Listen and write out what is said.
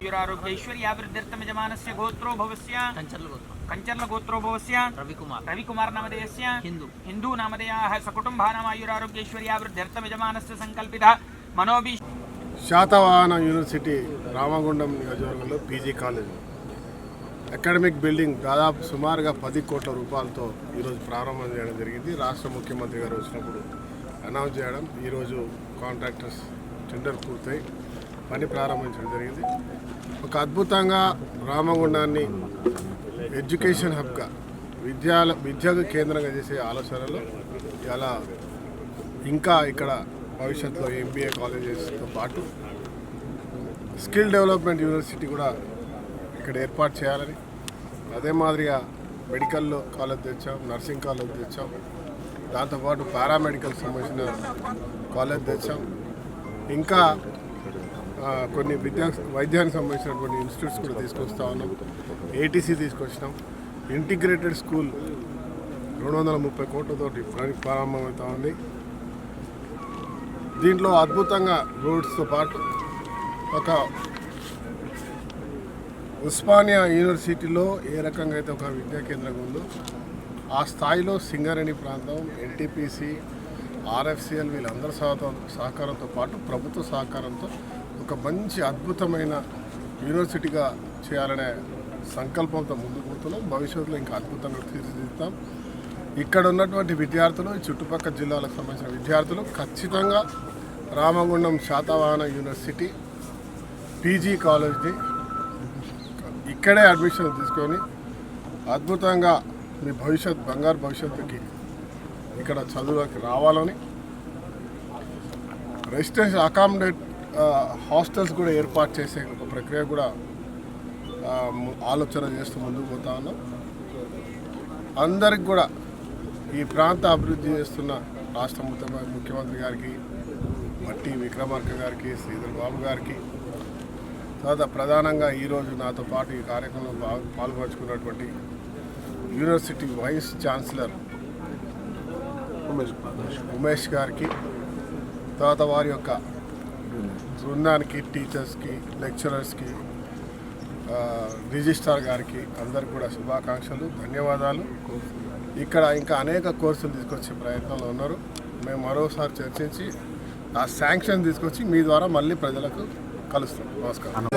ఆయురారోగ్యైశ్వర్యాభివృద్ధిర్థమజమానస్య గోత్రో భవస్య కంచర్ల గోత్రం. కంచర్ల గోత్రో భవస్య రవికుమార్. రవికుమార్ నామధేయస్య హిందూ. హిందూ నామధేయాः సకుటుంబానాం ఆయురారోగ్యైశ్వర్యాభివృద్ధిర్థమజమానస్య సంకల్పితः మనోభి శాతవాహన యూనివర్సిటీ రామగుండం నియోజకవర్గంలో పీజీ కాలేజ్. అకాడమిక్ బిల్డింగ్ దాదాపు సుమారుగా పది కోట్ల రూపాయలతో ఈరోజు ప్రారంభం చేయడం జరిగింది. రాష్ట్ర ముఖ్యమంత్రి గారు వచ్చినప్పుడు అనౌన్స్ చేయడం ఈరోజు కాంట్రాక్టర్స్ టెండర్ పూర్తయి పని ప్రారంభించడం జరిగింది. ఒక అద్భుతంగా రామగుండాన్ని ఎడ్యుకేషన్ హబ్గా విద్యాల విద్యకు కేంద్రంగా చేసే ఆలోచనలో చాలా ఇంకా ఇక్కడ భవిష్యత్తులో ఎంబీఏ కాలేజెస్తో పాటు స్కిల్ డెవలప్మెంట్ యూనివర్సిటీ కూడా ఇక్కడ ఏర్పాటు చేయాలని అదే మాదిరిగా మెడికల్లో కాలేజ్ తెచ్చాం నర్సింగ్ కాలేజ్ తెచ్చాం దాంతోపాటు పారామెడికల్ సంబంధించిన కాలేజ్ తెచ్చాం. ఇంకా కొన్ని విద్యా వైద్యానికి సంబంధించినటువంటి ఇన్స్టిట్యూట్స్ కూడా తీసుకొస్తా ఉన్నాం. ఏటీసీ తీసుకొచ్చినాం. ఇంటిగ్రేటెడ్ స్కూల్ రెండు వందల ముప్పై కోట్లతోటి ప్రారంభమవుతా ఉంది. దీంట్లో అద్భుతంగా రోడ్స్తో పాటు ఒక ఉస్మానియా యూనివర్సిటీలో ఏ రకంగా అయితే ఒక విద్యా కేంద్రం ఉందో ఆ స్థాయిలో సింగరేణి ప్రాంతం ఎన్టీపీసీ ఆర్ఎఫ్సిఎల్ వీళ్ళందరి సహతో సహకారంతో పాటు ప్రభుత్వ సహకారంతో ఒక మంచి అద్భుతమైన యూనివర్సిటీగా చేయాలనే సంకల్పంతో ముందుకు పోతున్నాం. భవిష్యత్తులో ఇంకా అద్భుతంగా తీర్చిదిద్దాం ఇక్కడ ఉన్నటువంటి విద్యార్థులు ఈ చుట్టుపక్కల జిల్లాలకు సంబంధించిన విద్యార్థులు ఖచ్చితంగా రామగుండం శాతవాహన యూనివర్సిటీ పీజీ కాలేజ్ని ఇక్కడే అడ్మిషన్ తీసుకొని అద్భుతంగా మీ భవిష్యత్ బంగారు భవిష్యత్తుకి ఇక్కడ చదువులోకి రావాలని రెసిడెన్షియల్ అకామిడేట్ హాస్టల్స్ కూడా ఏర్పాటు చేసే ఒక ప్రక్రియ కూడా ఆలోచన చేస్తూ ముందుకు పోతా ఉన్నాం. అందరికి కూడా ఈ ప్రాంత అభివృద్ధి చేస్తున్న రాష్ట్ర ముఖ్య- ముఖ్యమంత్రి గారికి మట్టి విక్రమార్క గారికి శ్రీధర్ బాబు గారికి తర్వాత ప్రధానంగా ఈరోజు నాతో పాటు ఈ కార్యక్రమంలో పాల్పంచుకున్నటువంటి యూనివర్సిటీ వైస్ ఛాన్సలర్ ఉమేష్ గారికి తర్వాత వారి యొక్క బృందానికి టీచర్స్కి లెక్చరర్స్కి రిజిస్ట్రార్ గారికి అందరికి కూడా శుభాకాంక్షలు ధన్యవాదాలు. ఇక్కడ ఇంకా అనేక కోర్సులు తీసుకొచ్చే ప్రయత్నంలో ఉన్నారు. మేము మరోసారి చర్చించి ఆ శాంక్షన్ తీసుకొచ్చి మీ ద్వారా మళ్ళీ ప్రజలకు కలుస్తాం. నమస్కారం.